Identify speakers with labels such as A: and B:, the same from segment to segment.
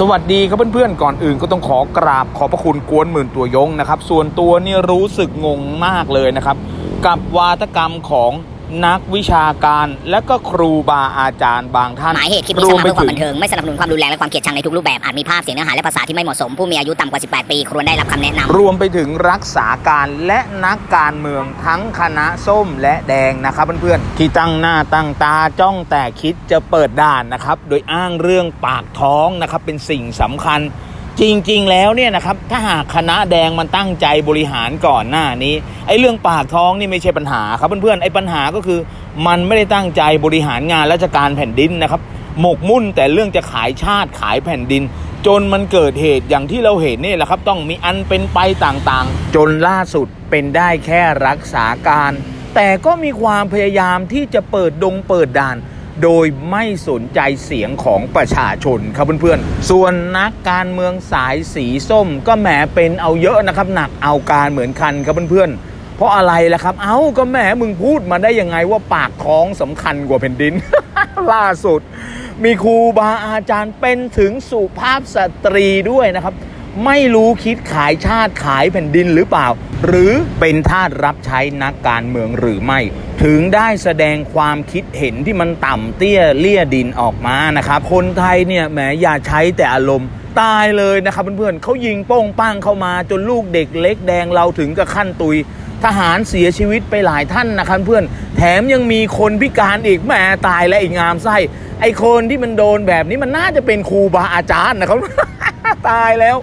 A: สวัสดีครับเพื่อนๆ ก่อนอื่นก็ต้องขอกราบขอพระคุณกวนหมื่นตัวยงนะครับ ส่วนตัวนี่รู้สึกงงมากเลยนะครับ กับวาทกรรมของ นักวิชาการและก็ครูบาอาจารย์บางท่าน
B: หมายเหตุคลิปนี้สร้างมาเพื่อความบันเทิงไม่สนับสนุนความรุนแรงและความเกลียดชังในทุกรูปแบบอาจมีภาพเสียงเนื้อหาและภาษาที่ไม่เหมาะสมผู้มีอายุต่ำกว่า 18 ปีควรได้รับคำแนะนำ
A: รวมไปถึงรักษาการและนักการเมืองทั้งคณะส้มและแดงนะครับเพื่อนๆที่ตั้งหน้าตั้งตาจ้องแต่คิดจะเปิดด่านนะครับโดยอ้างเรื่องปากท้องนะครับเป็นสิ่งสำคัญ จริง ๆ แล้วเนี่ยนะครับถ้าหากคณะแดงมันตั้งใจบริหารก่อนหน้านี้ไอ้เรื่องปากท้องนี่ไม่ใช่ปัญหาครับเพื่อนๆไอ้ปัญหาก็คือ มันไม่ได้ตั้งใจบริหารงานราชการแผ่นดินนะครับ หมกมุ่นแต่เรื่องจะขายชาติขายแผ่นดิน จนมันเกิดเหตุอย่างที่เราเห็นนี่แหละครับ ต้องมีอันเป็นไปต่างๆ จนล่าสุดเป็นได้แค่รักษาการ แต่ก็มีความพยายามที่จะเปิดดงเปิดด่าน โดยไม่สนใจเสียงของประชาชนครับเพื่อนๆ ส่วนนักการเมืองสายสีส้มก็แหมเป็นเอาเยอะนะครับ หนักเอาการเหมือนกันครับเพื่อนๆ เพราะอะไรล่ะครับ เอ้าก็แหมมึงพูดมาได้ยังไงว่าปากท้องสำคัญกว่าแผ่นดิน ล่าสุด มีครูบาอาจารย์เป็นถึงสุภาพสตรีด้วยนะครับ ไม่รู้คิดขายชาติขายแผ่นดินหรือเปล่า หรือเป็นทาสรับใช้นักการเมืองหรือไม่ ถึงได้แสดงความคิดเห็นที่มันต่ำเตี้ยเลี่ยดินออกมานะครับ คนไทยเนี่ยแหมอย่าใช้แต่อารมณ์ตายเลยนะครับเพื่อนๆเขายิงโป้งป้างเข้ามาจนลูกเด็กเล็กแดงเราถึงกับขั้นตุย ทหารเสียชีวิตไปหลายท่านนะครับเพื่อนแถมยังมีคนพิการอีกแหมตายและอีกงามไส้ไอคนที่มันโดนแบบนี้มันน่าจะเป็นครูบาอาจารย์นะครับตายแล้ว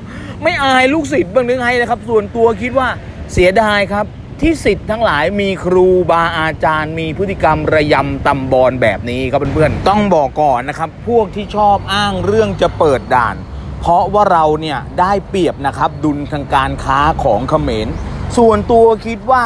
A: ไม่อายลูกศิษย์บ้างหรือไงนะครับ ส่วนตัวคิดว่าเสียดายครับ ที่ศิษย์ทั้งหลายมีครูบาอาจารย์ มีพฤติกรรมระยำตำบอลแบบนี้ครับเพื่อนๆต้องบอกก่อนนะครับ พวกที่ชอบอ้างเรื่องจะเปิดด่าน เพราะว่าเราเนี่ยได้เปรียบนะครับดุลทางการค้าของเขมร ส่วนตัวคิดว่า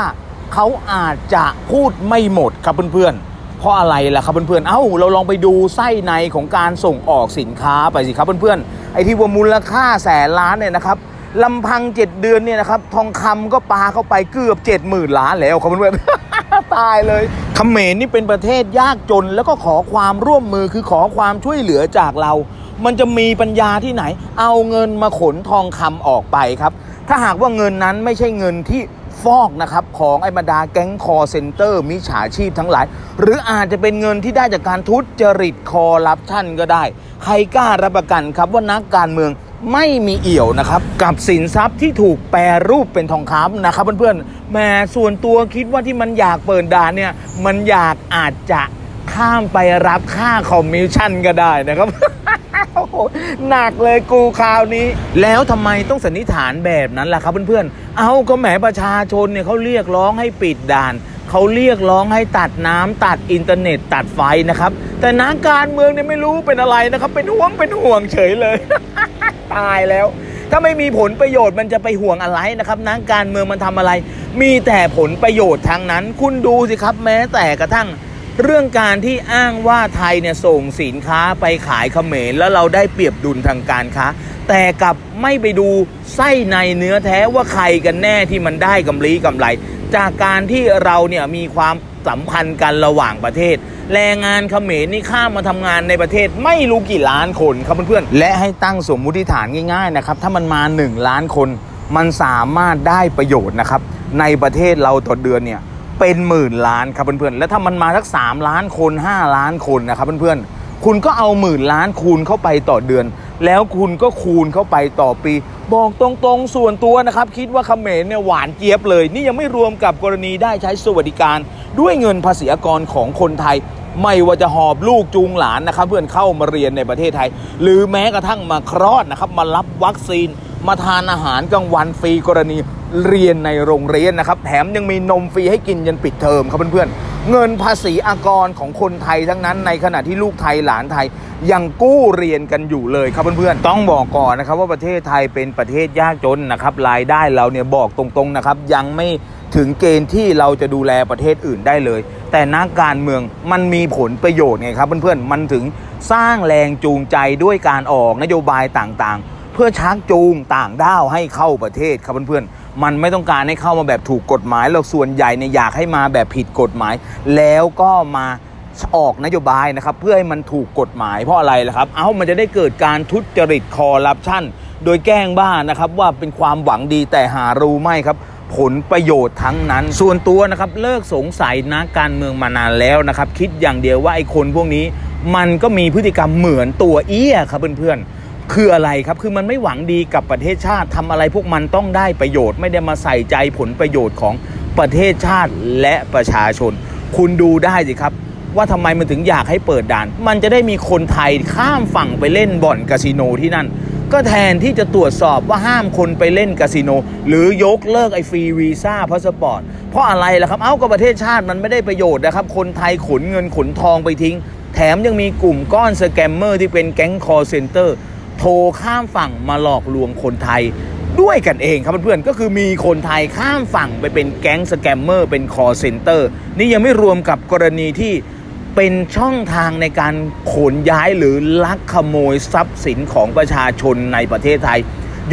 A: เขาอาจจะพูดไม่หมดครับเพื่อนๆเพราะอะไรล่ะครับเพื่อนๆ เอ้า เราลองไปดูไส้ในของการส่งออกสินค้าไปสิครับเพื่อนๆ ไอ้ที่ว่ามูลค่าแสนล้านเนี่ยนะครับลำพัง7เดือนเนี่ยนะครับทองคำก็ปาเข้าไปเกือบ7 0,000ล้านแล้วครับเพื่อนๆตายเลยเขมรนี่เป็นประเทศยากจนแล้วก็ขอความร่วมมือคือขอความช่วยเหลือจากเรา มันจะมีปัญญาที่ไหน เอาเงินมาขนทองคำออกไปครับ ถ้าหากว่าเงินนั้นไม่ใช่เงินที่ ฟอกนะครับของไอ้บรรดาแก๊งคอเซ็นเตอร์มิจฉาชีพทั้งหลาย หรืออาจจะเป็นเงินที่ได้จากการทุจริตคอร์รัปชันก็ได้ ใครกล้ารับประกันครับว่านักการเมืองไม่มีเอี่ยวนะครับ กับสินทรัพย์ที่ถูกแปรรูปเป็นทองคำนะครับเพื่อนๆแหม่ส่วนตัวคิดว่าที่มันอยากเปิดด่านเนี่ยมันอยากอาจจะข้ามไปรับค่าคอมมิชชั่นก็ได้นะครับ โอ้โหหนักเลยกูคราวนี้ แล้วทำไมต้องสันนิษฐานแบบนั้นล่ะครับเพื่อนๆ เอาก็แหมประชาชนเนี่ยเขาเรียกร้องให้ปิดด่าน เขาเรียกร้องให้ตัดน้ำตัดอินเทอร์เน็ตตัดไฟนะครับ แต่นักการเมืองเนี่ยไม่รู้เป็นอะไรนะครับ เป็นห่วงเป็นห่วงเฉยเลย ตายแล้ว ถ้าไม่มีผลประโยชน์มันจะไปห่วงอะไรนะครับนักการเมืองมันทำอะไร มีแต่ผลประโยชน์ทางนั้น คุณดูสิครับแม้แต่กระทั่ง เรื่องการที่อ้างว่าไทยเนี่ยส่งสินค้าไปขายเขมรแล้วเราได้เปรียบดุลทางการค้า แต่กลับไม่ไปดูไส้ในเนื้อแท้ว่าใครกันแน่ที่มันได้กำไรกำไร จากการที่เราเนี่ยมีความสัมพันธ์กันระหว่างประเทศ แรงงานเขมรนี่ข้ามมาทำงานในประเทศไม่รู้กี่ล้านคนครับเพื่อนๆและให้ตั้งสมมุติฐานง่ายๆนะครับถ้ามันมา 1 ล้านคน มันสามารถได้ประโยชน์นะครับในประเทศเราต่อเดือนเนี่ย เป็นหมื่นล้านครับเพื่อนๆ แล้วถ้ามันมาสัก 3 ล้านคน 5 ล้านคนนะครับเพื่อนๆ คุณก็เอาหมื่นล้านคูณเข้าไปต่อเดือน แล้วคุณก็คูณเข้าไปต่อปี บอกตรงๆส่วนตัวนะครับ คิดว่าเขมรเนี่ยหวานเจี๊ยบเลย นี่ยังไม่รวมกับกรณีได้ใช้สวัสดิการ ด้วยเงินภาษีอากรของคนไทย ไม่ว่าจะหอบลูกจูงหลานนะครับ เพื่อนเข้ามาเรียนในประเทศไทย หรือแม้กระทั่งมาคลอดนะครับมารับวัคซีน มาทานอาหารกลางวันฟรีกรณีเรียนในโรงเรียนนะครับ แถมยังมีนมฟรีให้กินยันปิดเทอมครับเพื่อนๆ เงินภาษีอากรของคนไทยทั้งนั้นในขณะที่ลูกไทยหลานไทยยังกู้เรียนกันอยู่เลยครับเพื่อนๆ ต้องบอกก่อนนะครับว่าประเทศไทยเป็นประเทศยากจนนะครับรายได้เราเนี่ยบอกตรงๆนะครับยังไม่ถึงเกณฑ์ที่เราจะดูแลประเทศอื่นได้เลย แต่นักการเมืองมันมีผลประโยชน์ไงครับเพื่อนๆ มันถึงสร้างแรงจูงใจด้วยการออกนโยบายต่างๆ เพื่อชักจูงต่างด้าวให้เข้าประเทศครับเพื่อนๆ มันไม่ต้องการให้เข้ามาแบบถูกกฎหมายหรอกส่วนใหญ่เนี่ยอยากให้มาแบบผิดกฎหมาย แล้วก็มาออกนโยบายนะครับ เพื่อให้มันถูกกฎหมายเพราะอะไรล่ะครับ เอ้ามันจะได้เกิดการทุจริตคอร์รัปชันโดยแกล้งบ้านะครับว่าเป็นความหวังดีแต่หารู้ไม่ครับผลประโยชน์ทั้งนั้น ส่วนตัวนะครับเลิกสงสัยนักการเมืองมานานแล้วนะครับ คิดอย่างเดียวว่าไอ้คนพวกนี้ มันก็มีพฤติกรรมเหมือนตัวเอี้ยครับเพื่อนๆ คืออะไรครับคือมันไม่หวังดีกับประเทศชาติทำอะไรพวกมันต้องได้ประโยชน์ไม่ได้มาใส่ใจผลประโยชน์ของประเทศชาติและประชาชน คุณดูได้สิครับ ว่าทำไมมันถึงอยากให้เปิดด่าน มันจะได้มีคนไทยข้ามฝั่งไปเล่นบ่อนคาสิโนที่นั่น ก็แทนที่จะตรวจสอบว่าห้ามคนไปเล่นคาสิโน หรือยกเลิกไอ้ฟรีวีซ่าพาสปอร์ตเพราะอะไรล่ะครับ เอ้าก็ประเทศชาติมันไม่ได้ประโยชน์นะครับ คนไทยขนเงินขนทองไปทิ้ง แถมยังมีกลุ่มก้อนสแกมเมอร์ที่เป็นแก๊งคอร์เซนเตอร์ โทรข้ามฝั่งมาหลอกลวงคนไทยด้วยกันเองครับเพื่อนๆก็คือมีคนไทยข้ามฝั่งไปเป็นแก๊งสแกมเมอร์เป็นคอร์เซนเตอร์นี่ยังไม่รวมกับกรณีที่เป็นช่องทางในการขนย้ายหรือลักขโมยทรัพย์สินของประชาชนในประเทศไทย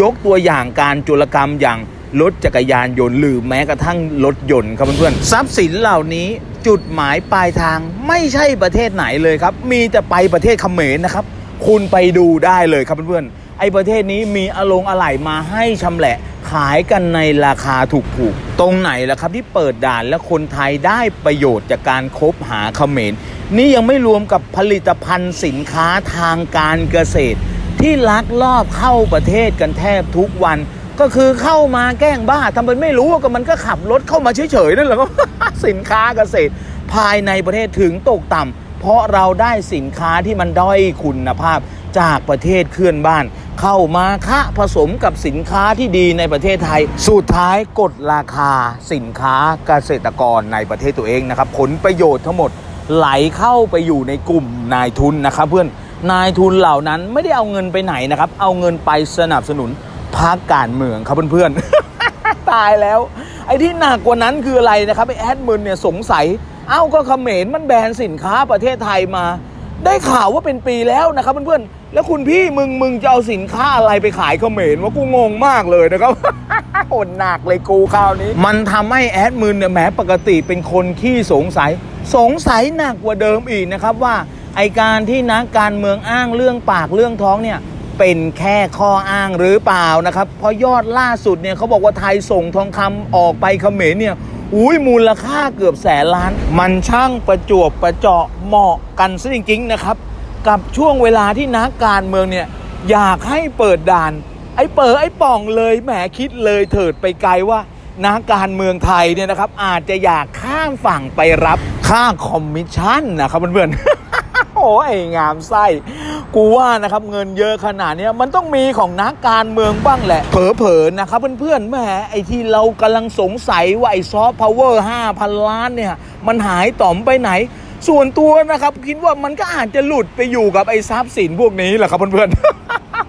A: ยกตัวอย่างการจุลกรรมอย่างรถจักรยานยนต์หรือแม้กระทั่งรถยนต์ครับเพื่อนๆทรัพย์สินเหล่านี้จุดหมายปลายทางไม่ใช่ประเทศไหนเลยครับ มีแต่ไปประเทศเขมรนะครับ คุณไปดูได้เลยครับเพื่อนๆไอ้ประเทศนี้มีอลงอะไหล่มาให้ชำแหละขายกันในราคาถูกๆ ตรงไหนล่ะครับที่เปิดด่านและคนไทยได้ประโยชน์จากการคบหาเขมร นี่ยังไม่รวมกับผลิตภัณฑ์สินค้าทางการเกษตร ที่ลักลอบเข้าประเทศกันแทบทุกวัน ก็คือเข้ามาแกล้งบ้าทำเป็นไม่รู้ว่าก็มันก็ขับรถเข้ามาเฉยๆนั่นแหละก็สินค้าเกษตร ภายในประเทศถึงตกต่ำ เพราะเราได้สินค้าที่มันด้อยคุณภาพจากประเทศเพื่อนบ้าน เข้ามาคะผสมกับสินค้าที่ดีในประเทศไทย สุดท้ายกดราคาสินค้าเกษตรกรในประเทศตัวเองนะครับ ผลประโยชน์ทั้งหมดไหลเข้าไปอยู่ในกลุ่มนายทุนนะครับ เพื่อนนายทุนเหล่านั้นไม่ได้เอาเงินไปไหนนะครับ เอาเงินไปสนับสนุนพรรคการเมืองครับเพื่อนๆตายแล้ว ไอ้ที่หนักกว่านั้นคืออะไรนะครับไอ้แอดมินเนี่ยสงสัย เอ้าก็เขมรมันแบนสินค้าประเทศไทยมา ได้ข่าวว่าเป็นปีแล้วนะครับเพื่อนๆแล้วคุณพี่มึงมึงจะเอาสินค้าอะไรไปขายเขมรว่ากูงงมากเลยนะครับโหดหนักเลยกูคราวนี้ มันทำให้แอดมินเนี่ยแหมปกติเป็นคนขี้สงสัย สงสัยหนักกว่าเดิมอีกนะครับว่าไอการที่นักการเมืองอ้างเรื่องปากเรื่องท้องเนี่ยเป็นแค่ข้ออ้างหรือเปล่านะครับ เพราะยอดล่าสุดเนี่ยเขาบอกว่าไทยส่งทองคำออกไปเขมรเนี่ย อุ้ยมูลค่าเกือบแสนล้าน มันช่างประจวบประเจาะเหมาะกันซะจริงๆนะครับ กับช่วงเวลาที่นักการเมืองเนี่ยอยากให้เปิดด่าน ไอ้เปิดไอ้ป่องเลยแหมคิดเลยเถิดไปไกลว่านักการเมืองไทยเนี่ยนะครับ อาจจะอยากข้ามฝั่งไปรับค่าคอมมิชชั่นนะครับเพื่อนๆโอ้ยงามไส้ กูว่านะครับเงินเยอะขนาดนี้มันต้องมีของนักการเมืองบ้างแหละ เผลอๆนะครับเพื่อนๆแหมไอ้ที่เรากำลังสงสัยว่าไอ้ซอฟต์พาวเวอร์5,000ล้านเนี่ย มันหายต่อมไปไหน ส่วนตัวนะครับ คิดว่ามันก็อาจจะหลุดไปอยู่กับไอ้ทรัพย์สินพวกนี้แหละครับเพื่อนๆ